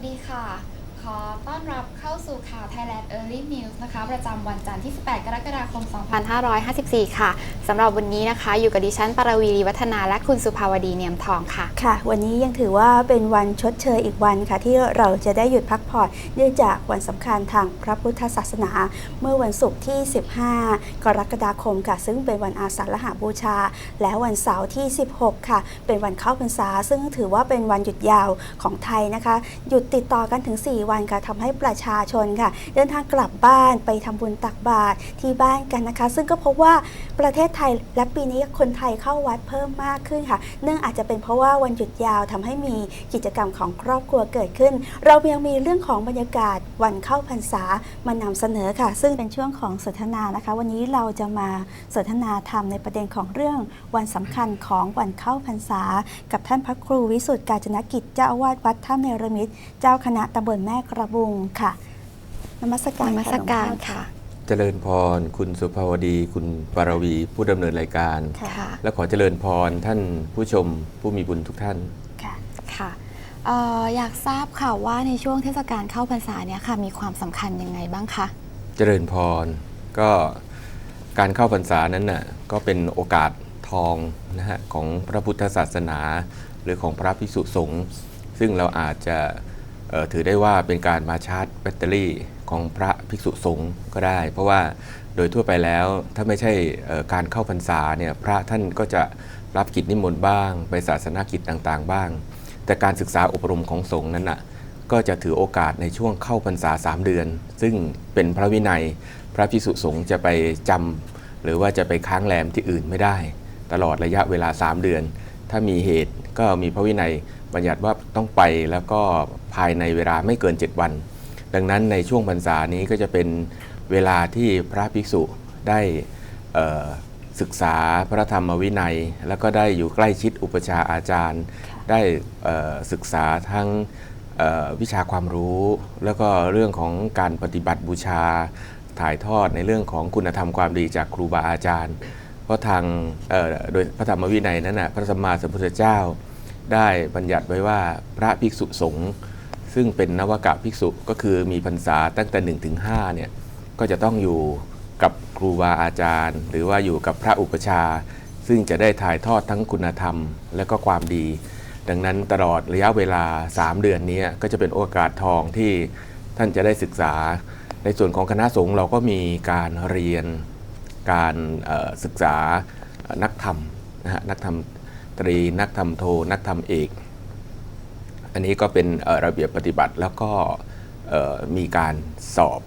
วัสดีค่ะ ขอต้อนรับเข้าสู่ข่าว Thailand Early News นะคะประจำวันจันทร์ที่ 18 กรกฎาคม 2554 ค่ะสำหรับวันนี้นะคะ อยู่กับดิฉันปรวีรีวัฒนาและคุณสุภาวดีเนียมทองค่ะ ค่ะ วันนี้ยังถือว่าเป็นวันชดเชยอีกวันค่ะ ที่เราจะได้หยุดพักผ่อนเนื่องจากวันสำคัญทางพระพุทธศาสนา เมื่อวันศุกร์ที่ 15 กรกฎาคมค่ะ ซึ่งเป็นวันอาสาฬหาบูชา และวันเสาร์ที่ 16 ค่ะ เป็นวันเข้าพรรษา ซึ่งถือว่าเป็นวันหยุดยาวของไทยนะคะ หยุดติดต่อกันถึง 4 วันค่ะทำให้ประชาชนค่ะ เดินทางกลับบ้านไปทำบุญตักบาตรที่บ้านกันนะคะ ซึ่งก็พบว่าประเทศไทยและปีนี้คนไทยเข้าวัดเพิ่มมากขึ้นค่ะ เนื่องอาจจะเป็นเพราะว่าวันหยุดยาวทำให้มีกิจกรรมของครอบครัวเกิดขึ้น เรายังมีเรื่องของบรรยากาศวันเข้าพรรษามานำเสนอค่ะ ซึ่งเป็นช่วงของสนทนานะคะ วันนี้เราจะมาสนทนาธรรมในประเด็นของเรื่องวันสำคัญของวันเข้าพรรษา กับท่านพระครูวิสุทธิ์กาญจนกิจเจ้าอาวาสวัดท่าเนรมิตร เจ้าคณะตำบลแม่กระบุงค่ะ นมัสการนมัสการค่ะ เจริญพร คุณสุภาวดี คุณปารวี ผู้ดำเนินรายการค่ะค่ะและขอเจริญพรท่านผู้ชมผู้มีบุญทุกท่าน ค่ะค่ะเอ่ออยากทราบค่ะว่าในช่วงเทศกาลเข้าพรรษาเนี่ยค่ะมีความสำคัญยังไงบ้างคะ เจริญพร ก็การเข้าพรรษานั้นน่ะก็เป็นโอกาสทองนะฮะของพระพุทธศาสนา หรือของพระภิกษุสงฆ์ซึ่งเราอาจจะเอ่อถือได้ว่าเป็นการมาชาร์จแบตเตอรี่ ของพระภิกษุสงฆ์ก็ได้ เพราะว่าโดยทั่วไปแล้วถ้าไม่ใช่การเข้าพรรษาเนี่ยพระท่านก็จะรับกิจนิมนต์บ้าง ไปศาสนากิจต่างๆ บ้าง แต่การศึกษาอบรมของสงฆ์นั้นน่ะก็จะถือโอกาสในช่วงเข้าพรรษา 3 เดือน ซึ่งเป็นพระวินัย พระพิสุสงฆ์จะไปจำหรือว่าจะไปค้างแรมที่อื่นไม่ได้ ตลอดระยะเวลา 3 เดือน ถ้ามีเหตุก็มีพระวินัยบัญญัติว่าต้องไปแล้วก็ภายในเวลาไม่เกิน 7 วัน ดังนั้นในช่วงพรรษานี้ก็จะเป็นเวลาที่พระภิกษุได้ศึกษาพระธรรมวินัย แล้วก็ได้อยู่ใกล้ชิดอุปชาอาจารย์ ได้ศึกษาทั้งวิชาความรู้ แล้วก็เรื่องของการปฏิบัติบูชาถ่ายทอดในเรื่องของคุณธรรมความดีจากครูบาอาจารย์ เพราะทางโดยพระธรรมวินัยนั้นนะพระสัมมาสัมพุทธเจ้า ได้บัญญัติไว้ว่าพระภิกษุสงฆ์ ซึ่งเป็นนวกะภิกษุก็คือมีพรรษาตั้งแต่1ถึง5เนี่ยก็จะต้องอยู่กับครูบาอาจารย์ หรือว่าอยู่กับพระอุปชา ซึ่งจะได้ถ่ายทอดทั้งคุณธรรม และก็ความดี ดังนั้นตลอดระยะเวลา 3 เดือนนี้ก็จะเป็นโอกาสทองที่ท่านจะได้ศึกษา ในส่วนของคณะสงฆ์เราก็มีการเรียนการศึกษานักธรรมนะฮะนักธรรมตรีนักธรรมโท นักธรรมเอก อันนี้ก็เป็นระเบียบปฏิบัติแล้วก็มีการสอบ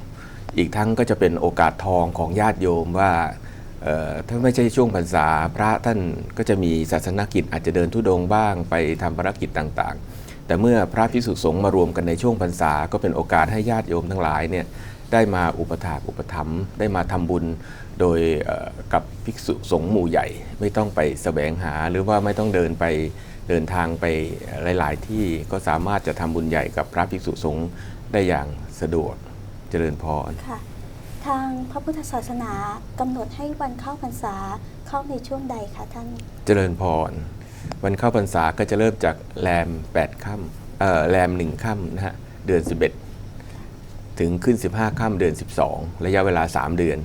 อีกทั้งก็จะเป็นโอกาสทองของญาติโยมว่าถ้าไม่ใช่ช่วงพรรษาพระท่านก็จะมีศาสนกิจอาจจะเดินทุดงบ้างไปทำภารกิจต่างๆ แต่เมื่อพระพิสุสงฆ์มารวมกันในช่วงพรรษา ก็เป็นโอกาสให้ญาติโยมทั้งหลายเนี่ยได้มาอุปถากอุปถัมภ์ได้มาทำบุญโดยกับภิกษุสงฆ์หมู่ใหญ่ ไม่ต้องไปแสวงหาหรือว่าไม่ต้องเดินไป เดินทางไปหลาย ๆ ที่ก็สามารถจะทำบุญใหญ่กับพระภิกษุสงฆ์ได้อย่างสะดวกเจริญพร ค่ะ ทางพระพุทธศาสนากำหนดให้วันเข้าพรรษาเข้าในช่วงใดคะท่าน เจริญพร วันเข้าพรรษาก็จะเริ่มจากแรม8ค่ำเอ่อแรม1ค่ำนะฮะเดือน 11 ถึงขึ้น 15ค่ำเดือน 12 ระยะเวลา 3 เดือน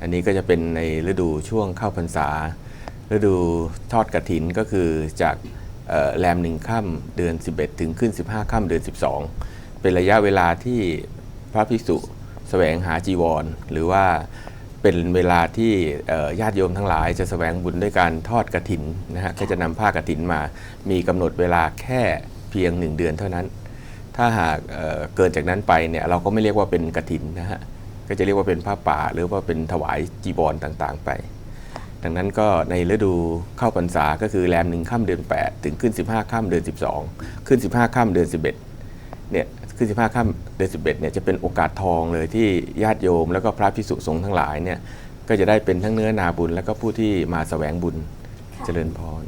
อันนี้ก็จะเป็นในฤดูช่วงเข้าพรรษา ฤดูทอดกระถินก็คือจากเอ่อ แรม1ค่ำเดือน 11 ถึงขึ้น 15ค่ำเดือน 12 เป็นระยะเวลาที่พระภิกษุแสวงหาจีวร หรือว่าเป็นเวลาที่ญาติโยมทั้งหลายจะแสวงบุญด้วยการทอดกระถินนะฮะก็จะนำผ้ากระถินมา มีกำหนดเวลาแค่เพียงหนึ่งเดือนเท่านั้น ถ้าหากเเกินจากนั้นไปเนี่ยเราก็ไม่เรียกว่าเป็นกระถินนะฮะก็จะเรียกว่าเป็นผ้าป่าหรือว่าเป็นถวายจีวรต่างๆ ไป ดังนั้นก็ในฤดูเข้าพรรษาก็คือแรมหนึ่งค่ำเดือน 8 ถึงขึ้น 15ค่ำเดือน 12 ขึ้น 15ค่ำเดือน 11เนี่ยขึ้น 15ค่ำเดือน 11เนี่ยจะเป็นโอกาสทองเลยที่ญาติโยม แล้วก็พระพิสุสงฆ์ทั้งหลายเนี่ยก็จะได้เป็นทั้งเนื้อนาบุญ แล้วก็ผู้ที่มาแสวงบุญค่ะเจริญพร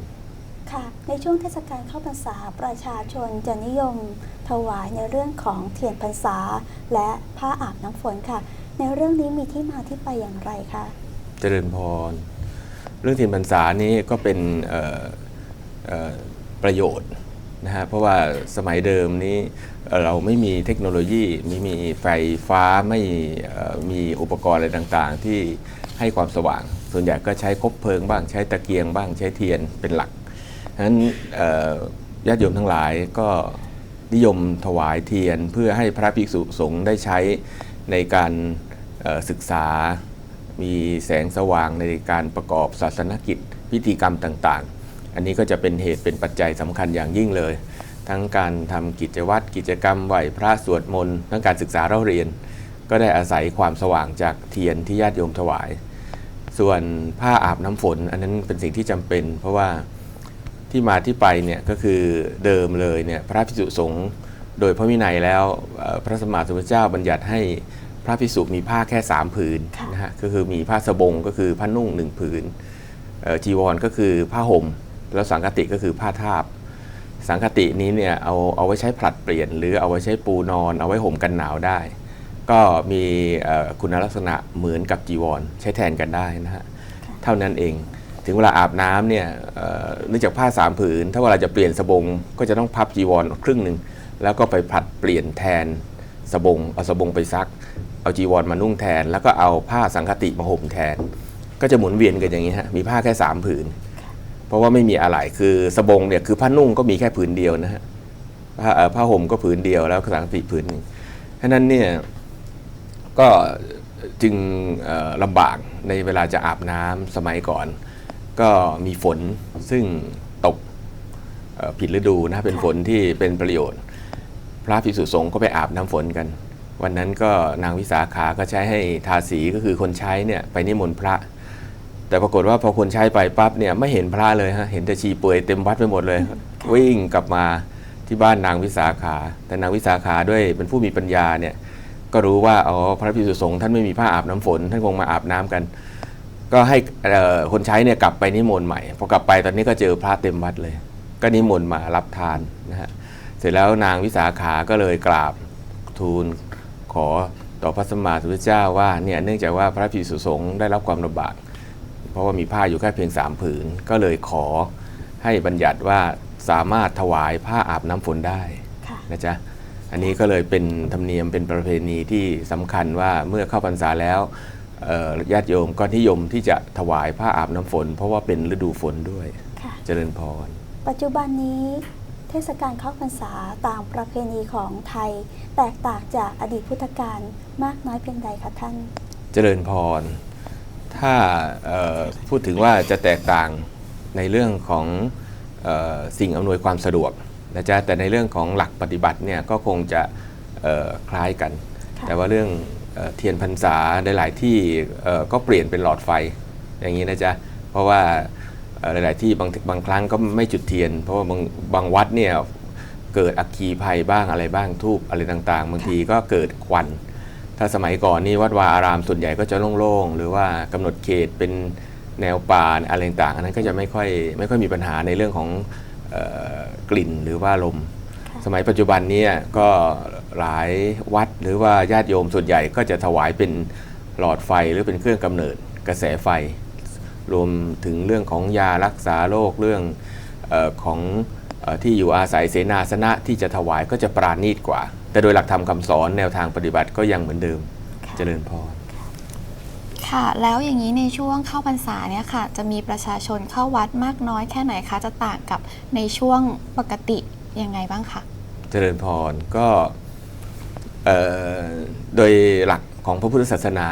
ค่ะในช่วงเทศกาลเข้าพรรษาประชาชนจะนิยมถวายในเรื่องของเทียนพรรษา และผ้าอาบน้ำฝนค่ะ ในเรื่องนี้มีที่มาที่ไปอย่างไรคะเจริญพร เรื่องเทียนพรรษานี้ก็เป็นประโยชน์นะฮะเพราะว่าสมัยเดิมนี้เราไม่มีเทคโนโลยีไม่มีไฟฟ้าไม่มีอุปกรณ์อะไรต่างๆ ที่ให้ความสว่าง ส่วนใหญ่ก็ใช้คบเพลิงบ้างใช้ตะเกียงบ้างใช้เทียนเป็นหลักฉะนั้นญาติโยมทั้งหลายก็นิยมถวายเทียนเพื่อให้พระภิกษุสงฆ์ได้ใช้ในการศึกษา มีแสงสว่างในการประกอบศาสนกิจ พิธีกรรมต่างๆ อันนี้ก็จะเป็นเหตุเป็นปัจจัยสำคัญอย่างยิ่งเลย ทั้งการทำกิจวัตรกิจกรรมไหวพระสวดมนต์ทั้งการศึกษาเราเรียน ก็ได้อาศัยความสว่างจากเทียนที่ญาติโยมถวาย ส่วนผ้าอาบน้ำฝน อันนั้นเป็นสิ่งที่จำเป็น เพราะว่าที่มาที่ไปเนี่ยก็คือเดิมเลยเนี่ยพระภิกษุสงฆ์โดยพระวินัยแล้วพระสมมาสัมพุทธเจ้าบัญญัติให้ ระภิกษุมีผ้าแค่ 3 ผืนค่ะนะฮะก็คือมีผ้าสบงก็คือผ้านุ่งหนึ่งผืนเอ่อจีวรก็คือผ้าห่มแล้วสังคติก็คือผ้าทาบ สังคตินี้เนี่ยเอาเอาไว้ใช้ผลัดเปลี่ยน หรือเอาไว้ใช้ปูนอน เอาไว้ห่มกันหนาวได้ ก็มีเอ่อคุณลักษณะเหมือนกับจีวร ใช้แทนกันได้นะฮะเท่านั้นเองถึงเวลาอาบน้ำเนี่ยเอ่อเนื่องจากผ้าสามผืน ถ้าเวลาจะเปลี่ยนสบงก็จะต้องพับจีวรครึ่งหนึ่งแล้วก็ไปผลัดเปลี่ยนแทนสบงเอาสบงไปซัก เอาจีวรมานุ่งแทน แล้วก็เอาผ้าสังคติมาห่มแทน ก็จะหมุนเวียนกันอย่างนี้ฮะมีผ้าแค่สามผืน เพราะว่าไม่มีอะไรคือสบงเนี่ยคือผ้านุ่งก็มีแค่ผืนเดียวนะฮะผ้าผ้าห่มก็ผืนเดียวแล้วสังคติผืนหนึ่งฉะนั้นเนี่ยก็จึงลำบากในเวลาจะอาบน้ำสมัยก่อน ก็มีฝนซึ่งตกผิดฤดูนะเป็นฝนที่เป็นประโยชน์ พระภิกษุสงฆ์ก็ไปอาบน้ำฝนกัน วันนั้นก็นางวิสาขาก็ใช้ให้ทาสีก็คือคนใช้เนี่ยไปนิมนต์พระ แต่ปรากฏว่าพอคนใช้ไปปั๊บเนี่ยไม่เห็นพระเลยฮะเห็นแต่ชีเปลือยเต็มวัดไปหมดเลย วิ่งกลับมาที่บ้านนางวิสาขา แต่นางวิสาขาด้วยเป็นผู้มีปัญญาเนี่ยก็รู้ว่าอ๋อพระภิกษุสงฆ์ท่านไม่มีผ้าอาบน้ำฝน ท่านคงมาอาบน้ำกัน ก็ให้เอ่อคนใช้เนี่ยกลับไปนิมนต์ใหม่พอกลับไปตอนนี้ก็เจอพระเต็มวัดเลย ก็นิมนต์มารับทานนะฮะเสร็จแล้วนางวิสาขาก็เลยกราบทูลข อต่อพระสัมมาสัมพุทธเจ้าว่าเนี่ยเนื่องจากว่าพระภิกษุสงฆ์ได้รับความลำบาก เพราะว่ามีผ้าอยู่แค่เพียงสามผืน ก็เลยขอให้บัญญัติว่าสามารถถวายผ้าอาบน้ำฝนได้ค่ะนะจ๊ะอันนี้ก็เลยเป็นธรรมเนียมเป็นประเพณีที่สำคัญว่าเมื่อเข้าพรรษาแล้วเอ่อญาติโยมก็นิยมที่จะถวายผ้าอาบน้ำฝน เพราะว่าเป็นฤดูฝนด้วยค่ะเจริญพร ปัจจุบันนี้ เทศกาลเข้าพรรษาตามประเพณีของไทย แตกต่างจากอดีตพุทธกาลมากน้อยเพียงใดคะท่าน เจริญพร ถ้าเอ่อพูดถึงว่าจะแตกต่างในเรื่องของเออสิ่งอำนวยความสะดวกนะจ๊ะแต่ในเรื่องของหลักปฏิบัติเนี่ยก็คงจะเอ่อคล้ายกันค่ะแต่ว่าเรื่องเอ่อเทียนพรรษาในหลายที่เอ่อก็เปลี่ยนเป็นหลอดไฟอย่างนี้นะจ๊ะเพราะว่าเอ่อ หลาย ๆ ที่บางบางครั้งก็ไม่จุดเทียน เพราะว่าบางบางวัดเนี่ยเกิดอัคคีภัยบ้างอะไรบ้างทูบอะไรต่าง ๆ บางทีก็เกิดควัน ถ้าสมัยก่อนนี่วัดวาอารามส่วนใหญ่ก็จะโล่ง ๆ หรือว่ากำหนดเขตเป็นแนวป่าอะไรต่างๆอันนั้นก็จะไม่ค่อยไม่ค่อยมีปัญหาในเรื่องของเออกลิ่นหรือว่าลมค่ะสมัยปัจจุบันเนี้ก็หลายวัดหรือว่าญาติโยมส่วนใหญ่ก็จะถวายเป็นหลอดไฟหรือเป็นเครื่องกำเนิดกระแสไฟ รวมถึงเรื่องของยารักษาโรคเรื่องเออของเออที่อยู่อาศัยเสนาสนะที่จะถวายก็จะปราณีตกว่า แต่โดยหลักธรรมคำสอนแนวทางปฏิบัติก็ยังเหมือนเดิมค่ะเจริญพรค่ะ แล้วอย่างนี้ในช่วงเข้าพรรษาเนี่ยค่ะ จะมีประชาชนเข้าวัดมากน้อยแค่ไหนคะ จะต่างกับในช่วงปกติยังไงบ้างคะ เจริญพรก็เอ่อโดยหลัก ของพระพุทธศาสนา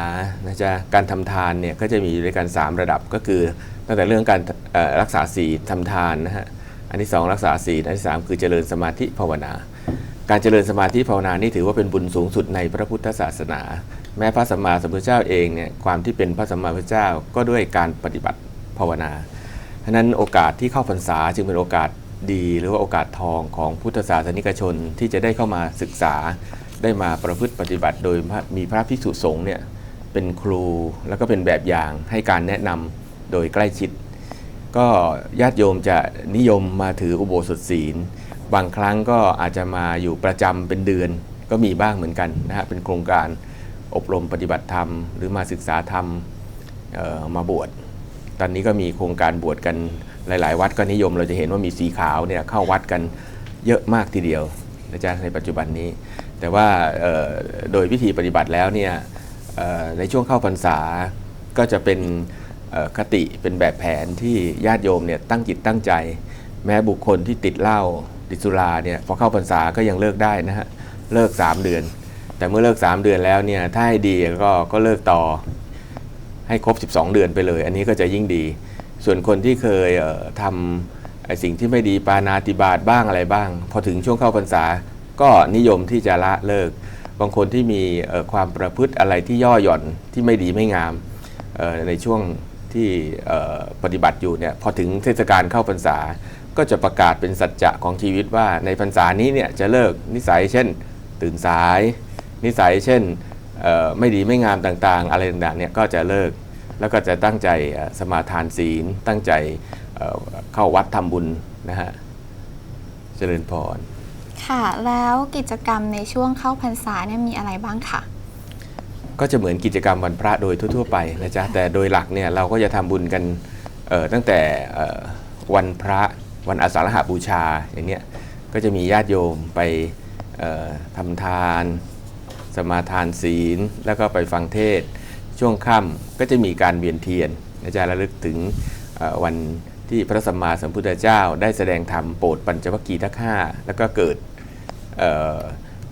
นะจ๊ะการทำทานเนี่ยก็จะมีอยู่ด้วยกัน 3 ระดับก็คือ ตั้งแต่เรื่องการรักษาศีลทำทานนะฮะอันที่ 2 รักษาศีลอันที่ 3 คือเจริญสมาธิภาวนา การเจริญสมาธิภาวนานี่ถือว่าเป็นบุญสูงสุดในพระพุทธศาสนา แม้พระสัมมาสัมพุทธเจ้าเองเนี่ยความที่เป็นพระสัมมาสัมพุทธเจ้าก็ด้วยการปฏิบัติภาวนาฉะนั้นโอกาสที่เข้าพรรษาจึงเป็นโอกาสดี หรือว่าโอกาสทองของพุทธศาสนิกชนที่จะได้เข้ามาศึกษา ได้มาประพฤติปฏิบัติ โดยมีพระภิกษุสงฆ์เนี่ยเป็นครูแล้วก็เป็นแบบอย่างให้การแนะนำโดยใกล้ชิด ก็ญาติโยมจะนิยมมาถืออุโบสถศีล บางครั้งก็อาจจะมาอยู่ประจำเป็นเดือนก็มีบ้างเหมือนกันนะฮะเป็นโครงการอบรมปฏิบัติธรรม หรือมาศึกษาธรรมมาบวช ตอนนี้ก็มีโครงการบวชกันหลาย ๆ วัดก็นิยมเราจะเห็นว่ามีสีขาวเนี่ยเข้าวัดกันเยอะมากทีเดียวนะจ๊ะในปัจจุบันนี้ แต่ว่าโดยวิธีปฏิบัติแล้วเนี่ยในช่วงเข้าพรรษาก็จะเป็นคติเป็นแบบแผนที่ญาติโยมเนี่ยตั้งจิตตั้งใจ แม้บุคคลที่ติดเหล้าติดสุราเนี่ยพอเข้าพรรษาก็ยังเลิกได้นะฮะเลิก 3 เดือน แต่เมื่อเลิก 3 เดือนแล้วเนี่ยถ้าให้ดีก็ก็เลิกต่อให้ครบ 12 เดือนไปเลย อันนี้ก็จะยิ่งดี ส่วนคนที่เคยเทำไอสิ่งที่ไม่ดีปานาติบาตบ้างอะไรบ้าง พอถึงช่วงเข้าพรรษา ก็นิยมที่จะละเลิก บางคนที่มีความประพฤติอะไรที่ย่อหย่อนที่ไม่ดีไม่งามในช่วงที่ปฏิบัติอยู่เนี่ยพอถึงเทศกาลเข้าพรรษา ก็จะประกาศเป็นสัจจะของชีวิตว่าในพรรษานี้เนี่ยจะเลิกนิสัยเช่น ตื่นสาย นิสัยเช่นไม่ดีไม่งามต่างๆ อะไรต่างๆเนี่ยก็จะเลิกแล้วก็จะตั้งใจสมาทานศีลตั้งใจเข้าวัดทำบุญนะฮะเจริญพร ค่ะ แล้วกิจกรรมในช่วงเข้าพรรษาเนี่ยมีอะไรบ้างคะก็จะเหมือนกิจกรรมวันพระโดยทั่ว ๆ ไปนะจ๊ะแต่โดยหลักเนี่ยเราก็จะทำบุญกันตั้งแต่วันพระวันอาสาฬหบูชาอย่างเนี้ยก็จะมีญาติโยมไปเอ่อทำทาน สมาทานศีล แล้วก็ไปฟังเทศ ช่วงค่ำก็จะมีการเวียนเทียนนะจ๊ะระลึกถึงวัน ที่พระสัมมาสัมพุทธเจ้าได้แสดงธรรมโปรดปัญจวัคคีย์ทั้งห้าแล้วก็เกิดเอ่อ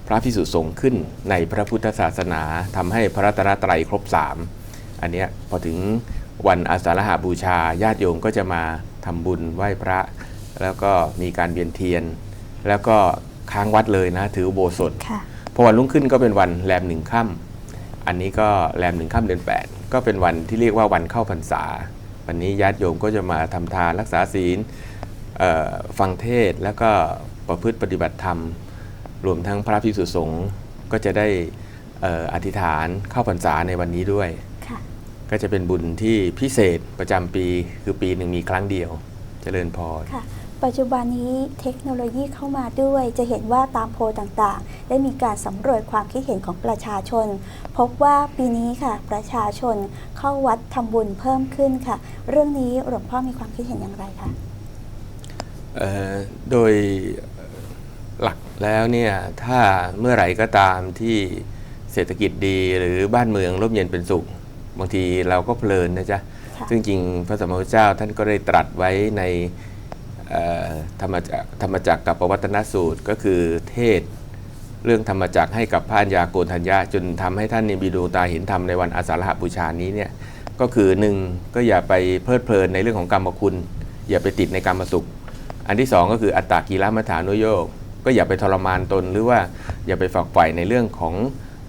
พระพิสุสงฆ์ขึ้นในพระพุทธศาสนาทำให้พระรัตนตรัยครบ 3 อันเนี้ยพอถึงวันอาสาฬหาบูชาญาติโยมก็จะมาทำบุญไหว้พระ แล้วก็มีการเวียนเทียน แล้วก็ค้างวัดเลยนะ ถืออุโบสถค่ะพอวันรุ่งขึ้นก็เป็นวันแรมหนึ่งค่ำอันนี้ก็แรมหนึ่งค่ำเดือน8 ก็เป็นวันที่เรียกว่าวันเข้าพรรษา วันนี้ญาติโยมก็จะมาทำทานรักษาศีลเอ่อฟังเทศน์แล้วก็ประพฤติปฏิบัติธรรม รวมทั้งพระภิกษุสงฆ์ก็จะได้เอ่ออธิษฐานเข้าพรรษาในวันนี้ด้วยค่ะก็จะเป็นบุญที่พิเศษประจำปีคือปีหนึ่งมีครั้งเดียวเจริญพรค่ะ ปัจจุบันนี้เทคโนโลยีเข้ามาด้วย จะเห็นว่าตามโพลต่างๆ ได้มีการสำรวจความคิดเห็นของประชาชน พบว่าปีนี้ค่ะ ประชาชนเข้าวัดทำบุญเพิ่มขึ้นค่ะ เรื่องนี้หลวงพ่อมีความคิดเห็นอย่างไรคะเอ่อโดยหลักแล้วเนี่ย ถ้าเมื่อไหร่ก็ตามที่เศรษฐกิจดีหรือบ้านเมืองร่มเย็นเป็นสุข บางทีเราก็เพลินนะจ๊ะค่ะซึ่งจริงพระสัมมาสัมพุทธเจ้าท่านก็ได้ตรัสไว้ในเอ่อ ธรรมจักธรรมจักกับปวัตนสูตรก็คือเทศเรื่องธรรมจักให้กับพระัญญาโกณทัญญาจนทำให้ท่านนิมีดวงตาเห็นธรรมในวันอาสาฬหบูชานี้เนี่ยก็คือหนึ่งก็อย่าไปเพลิดเพลินในเรื่องของกรรมคุณ อย่าไปติดในกรรมสุข อันที่สองก็คืออัตตากีรมัฐานุโยกก็อย่าไปทรมานตนหรือว่าอย่าไปฝักใฝ่ในเรื่องของ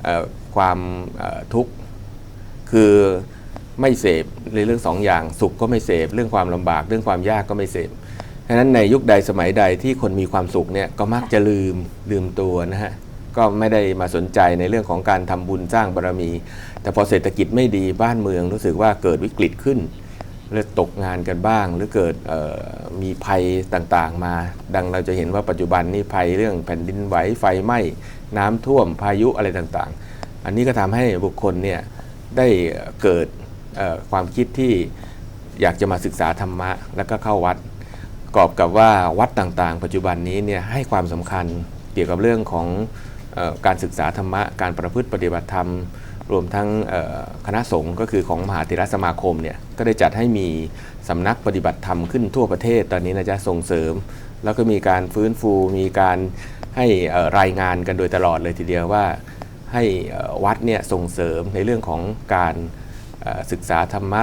อความทุกข์ คือไม่เสพในเรื่องสองอย่างสุขก็ไม่เสพเรื่องความลำบาก เรื่องความยากก็ไม่เสพ ฉะนั้นในยุคใดสมัยใดที่คนมีความสุขเนี่ยก็มักจะลืมลืมตัวนะฮะก็ไม่ได้มาสนใจในเรื่องของการทำบุญสร้างบารมี แต่พอเศรษฐกิจไม่ดีบ้านเมืองรู้สึกว่าเกิดวิกฤตขึ้นหรือตกงานกันบ้าง หรือเกิดมีภัยต่างๆมา ดังเราจะเห็นว่าปัจจุบันนี้ภัยเรื่องแผ่นดินไหวไฟไหม้น้ำท่วมพายุอะไรต่างๆ อันนี้ก็ทำให้บุคคลเนี่ยได้เกิดความคิดที่อยากจะมาศึกษาธรรมะแล้วก็เข้าวัด กอบกับว่าวัดต่างๆ ปัจจุบันนี้เนี่ยให้ความสำคัญเกี่ยวกับเรื่องของออการศึกษาธรรมะ การประพฤติปฏิบัติธรรม รวมทั้งคณะสงฆ์ก็คือของมหาเถรสมาคมเนี่ยก็ได้จัดให้มีสำนักปฏิบัติธรรมขึ้นทั่วประเทศตอนนี้นะจ๊ะส่งเสริม แล้วก็มีการฟื้นฟูมีการให้รายงานกันโดยตลอดเลยทีเดียวว่าให้วัดเนี่ยส่งเสริมในเรื่องของการศึกษาธรรมะ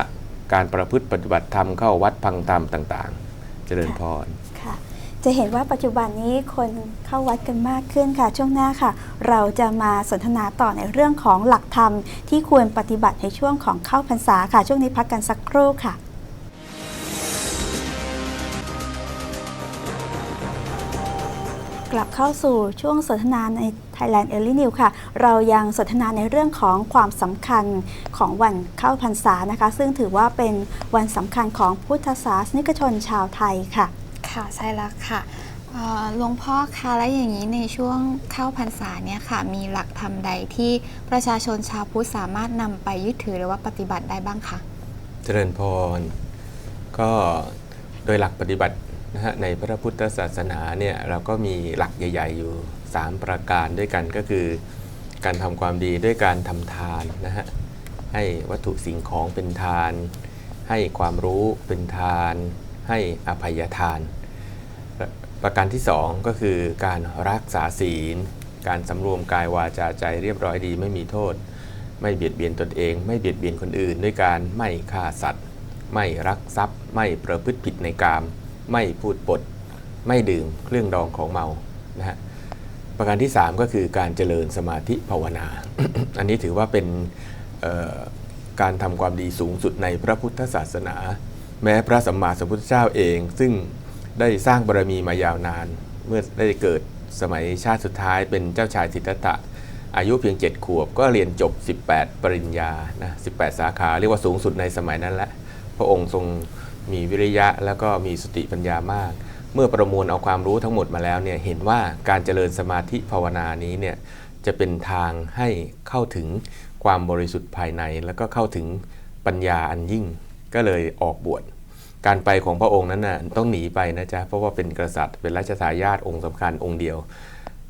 การประพฤติปฏิบัติธรรมเข้าวัดพังธรรมต่างๆ จริญพรค่ะ จะเห็นว่าปัจจุบันนี้คนเข้าวัดกันมากขึ้นค่ะ ช่วงหน้าค่ะ เราจะมาสนทนาต่อในเรื่องของหลักธรรม ที่ควรปฏิบัติในช่วงของเข้าพรรษาค่ะ ช่วงนี้พักกันสักครู่ค่ะกลับเข้าสู่ช่วงสนทนาใน Thailand e a r l y News ค่ะ เรายังสนทนาในเรื่องของความสำคัญของวันเข้าพรรษานะคะ ซึ่งถือว่าเป็นวันสำคัญของพุทธศาสนิกชนชาวไทยค่ะ ค่ะใช่แล้วค่ะเอ่อหลวงพ่อคะและอย่างนี้ในช่วงเข้าพรรษาเนี่ยค่ะ มีหลักธรรมใดที่ประชาชนชาวพุทธสามารถนำไปยึดถือหรือว่าปฏิบัติได้บ้างคะเจริญพร ก็โดยหลักปฏิบัตินะฮะในพระพุทธศาสนาเนี่ยเราก็มีหลักใหญ่ ๆ อยู่ 3 ประการด้วยกันก็คือ การทำความดีด้วยการทำทานนะฮะให้วัตถุสิ่งของเป็นทาน ให้ความรู้เป็นทาน ให้อภัยทาน ประการที่ 2 ก็คือการรักษาศีล การสำรวมกายวาจาใจเรียบร้อยดีไม่มีโทษ ไม่เบียดเบียนตนเอง ไม่เบียดเบียนคนอื่น ด้วยการไม่ฆ่าสัตว์ ไม่รักทรัพย์ ไม่ประพฤติผิดในกาม ไม่พูดปด ไม่ดื่มเครื่องดองของเมานะฮะ ประการที่ 3 ก็คือการเจริญสมาธิภาวนา อันนี้ถือว่าเป็นการทำความดีสูงสุดในพระพุทธศาสนา แม้พระสัมมาสัมพุทธเจ้าเอง ซึ่งได้สร้างบารมีมายาวนาน เมื่อได้เกิดสมัยชาติสุดท้ายเป็นเจ้าชายสิทธัตถะอายุเพียง 7 ขวบก็เรียนจบ 18 ปริญญานะ18 สาขา เรียกว่าสูงสุดในสมัยนั้นและ พระองค์ทรงมีวิริยะแล้วก็มีสติปัญญามาก เมื่อประมวลเอาความรู้ทั้งหมดมาแล้วเนี่ยเห็นว่าการเจริญสมาธิภาวนานี้เนี่ยจะเป็นทางให้เข้าถึงความบริสุทธิ์ภายใน แล้วก็เข้าถึงปัญญาอันยิ่งก็เลยออกบวชการไปของพระองค์นั้นน่ะต้องหนีไปนะจ๊ะเพราะว่าเป็นกษัตริย์เป็นราชทายาทองค์สำคัญองค์เดียว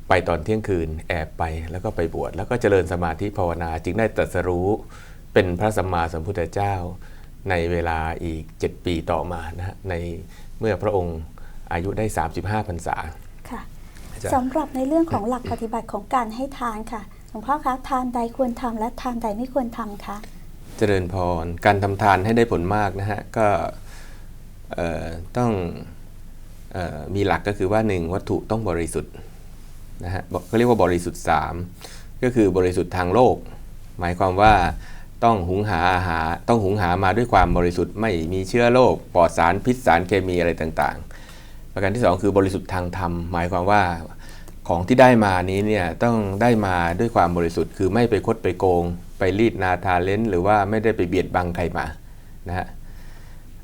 ไปตอนเที่ยงคืนแอบไปแล้วก็ไปบวชแล้วก็เจริญสมาธิภาวนา จึงได้ตรัสรู้เป็นพระสัมมาสัมพุทธเจ้า ในเวลาอีก 7 ปีต่อมานะในเมื่อพระองค์ อายุได้ 35พรรษาค่ะจ้ะสำหรับในเรื่องของหลักปฏิบัติของการให้ทานค่ะหลวงพ่อคะทานใดควรทำและทานใดไม่ควรทำคะเจริญพรการทำทานให้ได้ผลมากนะฮะก็เอ่อต้องเออมีหลักก็คือว่า 1 วัตถุต้องบริสุทธิ์นะฮะบอกเขาเรียกว่าบริสุทธิ์ 3 ก็คือบริสุทธิ์ทางโลก หมายความว่าต้องหุงหาอาหารต้องหุงหามาด้วยความบริสุทธิ์ไม่มีเชื้อโรคปลอดสารพิษสารเคมีอะไรต่างๆ ประการที่ 2 คือบริสุทธิ์ทางธรรม หมายความว่าของที่ได้มานี้เนี่ยต้องได้มาด้วยความบริสุทธิ์ คือไม่ไปคดไปโกง ไปรีดนาทาเลนหรือว่าไม่ได้ไปเบียดบังใครมานะฮะ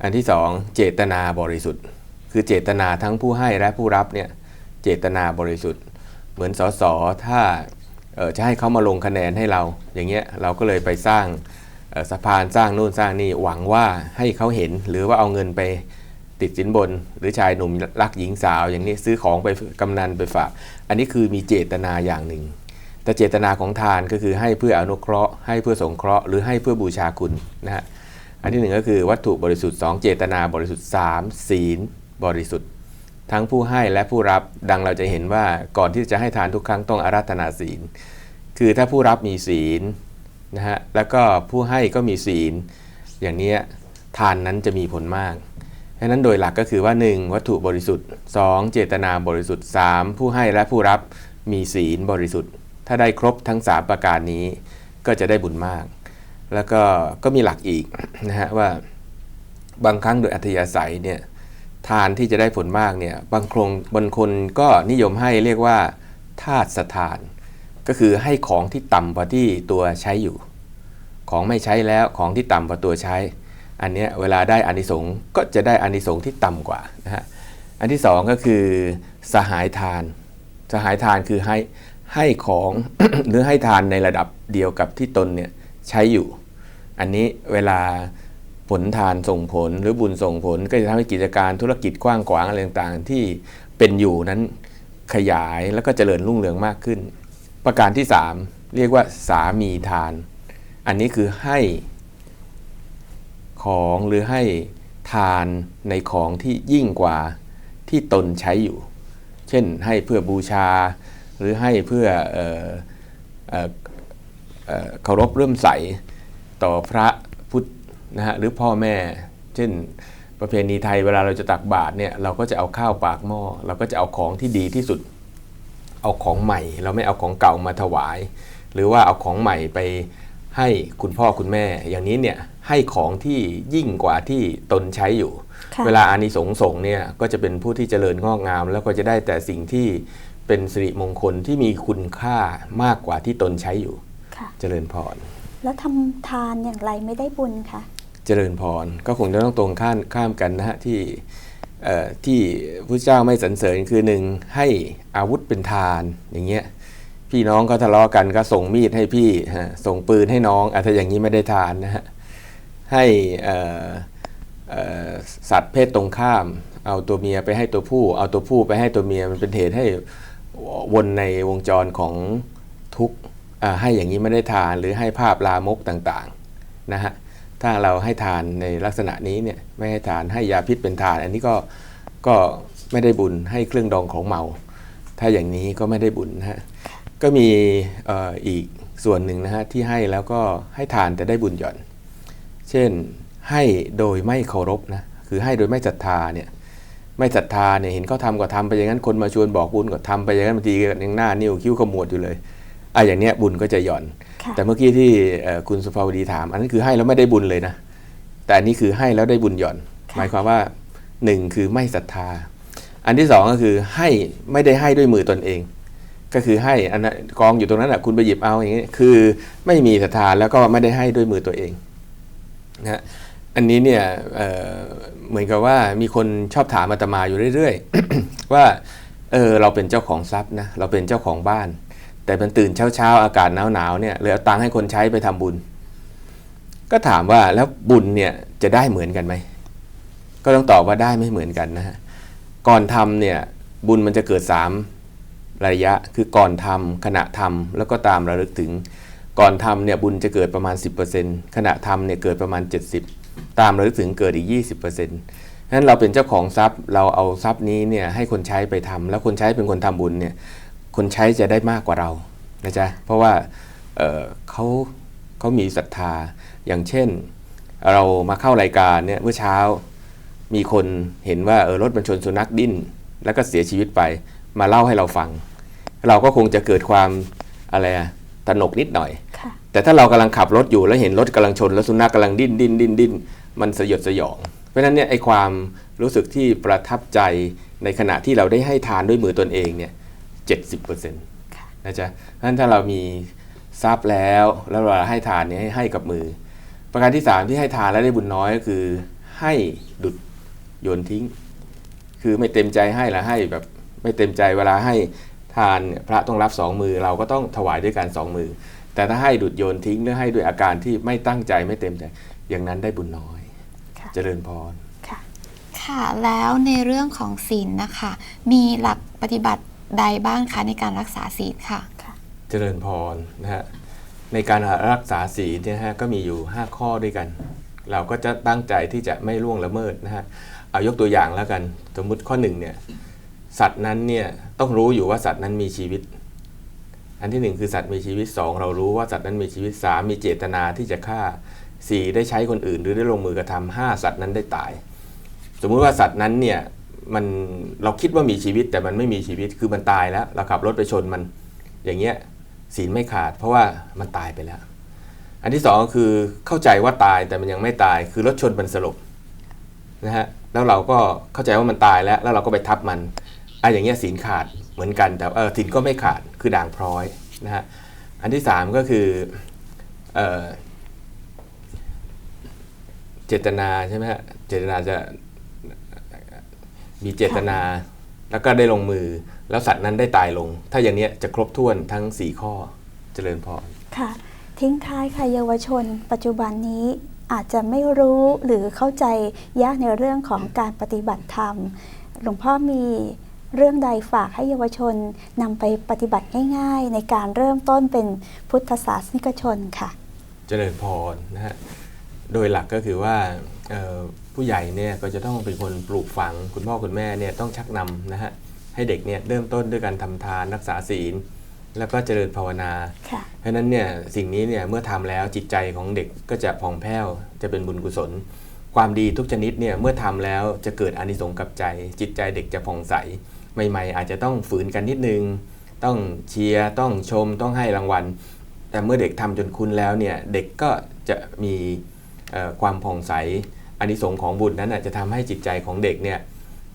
อันที่ 2 เจตนาบริสุทธิ์ คือเจตนาทั้งผู้ให้และผู้รับเนี่ยเจตนาบริสุทธิ์ เหมือนสสถ้าจะให้เขามาลงคะแนนให้เรา อย่างเงี้ยเราก็เลยไปสร้างสะพานสร้างนู่นสร้างนี่หวังว่าให้เขาเห็นหรือว่าเอาเงินไป ติดสินบน หรือชายหนุ่มรักหญิงสาวอย่างนี้ซื้อของไปกำนันไปฝาก อันนี้คือมีเจตนาอย่างหนึ่ง แต่เจตนาของทานก็คือให้เพื่ออนุเคราะห์ ให้เพื่อสงเคราะห์หรือให้เพื่อบูชาคุณนะฮะอันที่หนึ่งก็คือวัตถุบริสุทธิ์ 2 เจตนาบริสุทธิ์ 3 ศีลบริสุทธิ์ ทั้งผู้ให้และผู้รับดังเราจะเห็นว่าก่อนที่จะให้ทานทุกครั้งต้องอาราธนาศีล คือถ้าผู้รับมีศีลนะฮะแล้วก็ผู้ให้ก็มีศีล อย่างนี้ทานนั้นจะมีผลมาก ฉะนั้นโดยหลักก็คือว่า 1. วัตถุบริสุทธิ์ 2. เจตนาบริสุทธิ์ 3. ผู้ให้และผู้รับมีศีลบริสุทธิ์ ถ้าได้ครบทั้ง 3 ประการนี้ ก็จะได้บุญมาก แล้วก็ก็มีหลักอีกนะฮะว่าบางครั้งโดยอัธยาศัยเนี่ยทานที่จะได้ผลมากเนี่ยบางครงบางคนก็นิยมให้เรียกว่าธาตุสถาน ก็คือให้ของที่ต่ำกว่าที่ตัวใช้อยู่ ของไม่ใช้แล้วของที่ต่ำกว่าตัวใช้ อันนี้เวลาได้อานิสงส์ก็จะได้อานิสงส์ที่ต่ำกว่านะฮะอันที่สองก็คือสหายทาน สหายทานคือให้ให้ของหรือให้ทานในระดับเดียวกับที่ตนเนี่ยใช้อยู่ อันนี้เวลาผลทานส่งผลหรือบุญส่งผล ก็จะทำให้กิจการธุรกิจกว้างขวางอะไรต่างๆ ที่เป็นอยู่นั้นขยายแล้วก็เจริญรุ่งเรืองมากขึ้น ประการที่ 3 เรียกว่าสามีทาน อันนี้คือให้ ของหรือให้ทานในของที่ยิ่งกว่าที่ตนใช้อยู่ เช่นให้เพื่อบูชา หรือให้เพื่อเคารพเริ่มใสต่อพระพุทธนะฮะหรือพ่อแม่ เช่น ประเพณีไทยเวลาเราจะตักบาตรเนี่ยเราก็จะเอาข้าวปากหม้อเราก็จะเอาของที่ดีที่สุด เอาของใหม่ เราไม่เอาของเก่ามาถวาย หรือว่าเอาของใหม่ไป ให้คุณพ่อคุณแม่ อย่างนี้เนี่ยให้ของที่ยิ่งกว่าที่ตนใช้อยู่ค่ะเวลาอานิสงส์ส่งเนี่ยก็จะเป็นผู้ที่เจริญงอกงาม แล้วก็จะได้แต่สิ่งที่เป็นสิริมงคลที่มีคุณค่ามากกว่าที่ตนใช้อยู่ค่ะเจริญพร แล้วทำทานอย่างไรไม่ได้บุญคะ เจริญพร ก็คงจะต้องตรงข้ามข้ามกันนะฮะที่เอ่อที่พระเจ้าไม่สรรเสริญคือหนึ่งให้อาวุธเป็นทานอย่างเงี้ย พี่น้องก็ทะเลาะกันก็ส่งมีดให้พี่ส่งปืนให้น้องอะถ้าอย่างนี้ไม่ได้ทานนะฮะให้สัตว์เพศตรงข้าม เอาตัวเมียไปให้ตัวผู้ เอาตัวผู้ไปให้ตัวเมียมันเป็นเหตุให้วนในวงจรของทุกข์ให้อย่างนี้ไม่ได้ทานหรือให้ภาพลามกต่างๆนะฮะถ้าเราให้ทานในลักษณะนี้เนี่ยไม่ให้ทานให้ยาพิษเป็นทาน อันนี้ก็ก็ไม่ได้บุญให้เครื่องดองของเมา ถ้าอย่างนี้ก็ไม่ได้บุญนะฮะ ก็มีเอ่ออีกส่วนหนึ่งนะฮะที่ให้แล้วก็ให้ทานแต่ได้บุญหย่อน เช่นให้โดยไม่เคารพนะคือให้โดยไม่ศรัทธาเนี่ยไม่ศรัทธาเนี่ยเห็นเขาทำก็ทำไปอย่างนั้นคนมาชวนบอกบุญก็ทำไปอย่างนั้นบางทีก็ยังหน้านิ้วคิ้วขมวดอยู่เลยอะอย่างเนี้ยบุญก็จะหย่อนค่ะแต่เมื่อกี้ที่เอ่อคุณสุภาวดีถาม อันนั้นคือให้แล้วไม่ได้บุญเลยนะแต่อันนี้คือให้แล้วได้บุญหย่อน หมายความว่าหนึ่งคือไม่ศรัทธา อันที่สองก็คือให้ไม่ได้ให้ด้วยมือตนเอง ก็คือให้อันนั้นกองอยู่ตรงนั้นแหะคุณไปหยิบเอาอย่างนี้คือไม่มีศรัทธาแล้วก็ไม่ได้ให้ด้วยมือตัวเองนะฮะอันนี้เนี่ยเเหมือนกับว่ามีคนชอบถามอาตมาอยู่เรื่อย ๆ ว่าเออเราเป็นเจ้าของทรัพย์นะเราเป็นเจ้าของบ้าน แต่มันตื่นเช้าๆอากาศหนาวๆเนี่ยเลยเอาตังค์ให้คนใช้ไปทำบุญ ก็ถามว่าแล้วบุญเนี่ยจะได้เหมือนกันไหมก็ต้องตอบว่าได้ไม่เหมือนกันนะฮะก่อนทำเนี่ยบุญมันจะเกิด3 ระยะคือก่อนทำขณะทำแล้วก็ตามระลึกถึง ก่อนทำเนี่ยบุญจะเกิดประมาณ 10%ขณะทำเนี่ยเกิดประมาณ 70 ตามระลึกถึงเกิดอีก 20%นั้นเราเป็นเจ้าของทรัพย์เราเอาทรัพย์นี้เนี่ยให้คนใช้ไปทำแล้วคนใช้เป็นคนทำบุญเนี่ยคนใช้จะได้มากกว่าเรานะจ๊ะเพราะว่าเออเขาเขามีศรัทธาอย่างเช่น เรามาเข้ารายการเนี่ยเมื่อเช้ามีคนเห็นว่าเออรถมันชนสุนัขดิ้น แล้วก็เสียชีวิตไป มาเล่าให้เราฟัง เราก็คงจะเกิดความอะไรอะตระหนกนิดหน่อยค่ะแต่ถ้าเรากำลังขับรถอยู่แล้วเห็นรถกำลังชน แล้วสุนัขกำลังดิ้นดิ้นดิ้นดิ้นมันสยดสยอง เพราะฉะนั้นเนี่ยไอความรู้สึกที่ประทับใจในขณะที่เราได้ให้ทานด้วยมือตนเองเนี่ยเจ็ดสิบเปอร์เซ็นต์นะจ๊ะเพราะฉะนั้นถ้าเรามีทรัพย์แล้วแล้วเราให้ทานเนี่ยให้ให้กับมือ ประการที่สามที่ให้ทานแล้วได้บุญน้อยก็คือให้ดุดโยนทิ้ง คือไม่เต็มใจให้ละให้แบบ ไม่เต็มใจเวลาให้ทานเนี่ยพระต้องรับสองมือ เราก็ต้องถวายด้วยการสองมือ แต่ถ้าให้ดุดโยนทิ้งหรือให้ด้วยอาการที่ไม่ตั้งใจไม่เต็มใจ อย่างนั้นได้บุญน้อยค่ะเจริญพรค่ะค่ะแล้วในเรื่องของศีลนะคะ มีหลักปฏิบัติใดบ้างคะในการรักษาศีลค่ะ เจริญพรนะฮะในการรักษาศีลเนี่ยนะฮะก็มีอยู่ 5 ข้อด้วยกัน เราก็จะตั้งใจที่จะไม่ล่วงละเมิดนะฮะเอายกตัวอย่างแล้วกัน สมมุติข้อหนึ่งเนี่ย สัตว์นั้นเนี่ยต้องรู้อยู่ว่าสัตว์นั้นมีชีวิต อันที่หนึ่งคือสัตว์มีชีวิตสองเรารู้ว่าสัตว์นั้นมีชีวิตสามมีเจตนาที่จะฆ่าสี่ได้ใช้คนอื่น หรือได้ลงมือกระทำห้าสัตว์นั้นได้ตาย สมมุติว่าสัตว์นั้นเนี่ยมันเราคิดว่ามีชีวิตแต่มันไม่มีชีวิตคือมันตายแล้ว เราขับรถไปชนมันอย่างเงี้ยศีลไม่ขาด เพราะว่ามันตายไปแล้ว อันที่สองก็คือเข้าใจว่าตายแต่มันยังไม่ตายคือรถชนมันสลบนะฮะแล้วเราก็เข้าใจว่ามันตายแล้ว แล้วเราก็ไปทับมัน อะอย่างเงี้ยศีลขาดเหมือนกันแต่เออศีลก็ไม่ขาดคือด่างพร้อยนะฮะอันที่สามก็คือเออเจตนาใช่ไหมฮะเจตนาจะมีเจตนาแล้วก็ได้ลงมือ แล้วสัตว์นั้นได้ตายลง ถ้าอย่างเนี้ยจะครบถ้วนทั้ง 4 ข้อเจริญพรค่ะ ทิ้งท้ายค่ะเยาวชน ปัจจุบันนี้อาจจะไม่รู้หรือเข้าใจยากในเรื่องของการปฏิบัติธรรม หลวงพ่อมี เรื่องใดฝากให้เยาวชนนำไปปฏิบัติง่ายๆ ในการเริ่มต้นเป็นพุทธศาสนิกชนค่ะ เจริญพรนะฮะโดยหลักก็คือว่าเอ่อผู้ใหญ่เนี่ยก็จะต้องเป็นคนปลูกฝัง คุณพ่อคุณแม่เนี่ยต้องชักนำนะฮะให้เด็กเนี่ยเริ่มต้นด้วยการทำทานรักษาศีล แล้วก็เจริญภาวนาค่ะเพราะฉะนั้นเนี่ยสิ่งนี้เนี่ยเมื่อทำแล้วจิตใจของเด็กก็จะผ่องแผ้วจะเป็นบุญกุศล ความดีทุกชนิดเนี่ยเมื่อทำแล้วจะเกิดอานิสงส์กับใจ จิตใจเด็กจะผ่องใส ใหม่ ๆ อาจจะต้องฝืนกันนิดนึง ต้องเชียร์ต้องชมต้องให้รางวัล แต่เมื่อเด็กทำจนคุ้นแล้วเนี่ยเด็กก็จะมีเอ่อความผ่องใสอานิสงส์ของบุญนั้นน่ะจะทำให้จิตใจของเด็กเนี่ย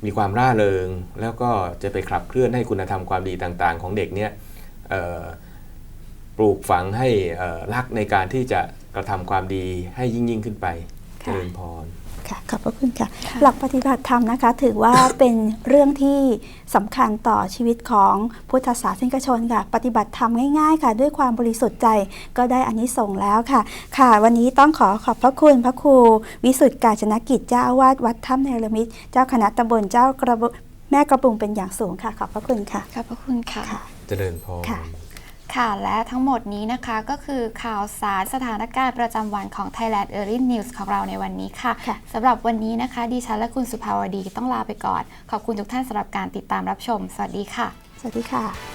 มีความร่าเริง แล้วก็จะไปขับเคลื่อนให้คุณธรรมความดีต่างๆ ของเด็กเนี่ยเอ่อปลูกฝังให้เอ่อรักในการที่จะกระทำความดีให้ยิ่งยิ่งขึ้นไปเจค่ะริญพร ค่ะขอบพระคุณค่ะค่ะ หลักปฏิบัติธรรมนะคะ ถือว่าเป็นเรื่องที่สำคัญต่อชีวิตของพุทธศาสนิกชนค่ะ ปฏิบัติธรรมง่ายๆค่ะ ด้วยความบริสุทธิ์ใจก็ได้อานิสงส์แล้วค่ะ ค่ะ วันนี้ต้องขอขอบพระคุณพระครู วิสุทธิ์กาญจนกิจเจ้าอาวาสวัดถ้ำเนรมิตเจ้าคณะตำบลเจ้ากระบุแม่กระบุงเป็นอย่างสูงค่ะ ขอบพระคุณค่ะขอบพระคุณค่ะค่ะเจริญพรค่ะ ค่ะ และทั้งหมดนี้นะคะก็คือข่าวสารสถานการณ์ประจำวันของ Thailand Early News ของเราในวันนี้ค่ะค่ะสำหรับวันนี้นะคะ ดิฉันและคุณสุภาวดีต้องลาไปก่อน ขอบคุณทุกท่านสำหรับการติดตามรับชม สวัสดีค่ะ สวัสดีค่ะ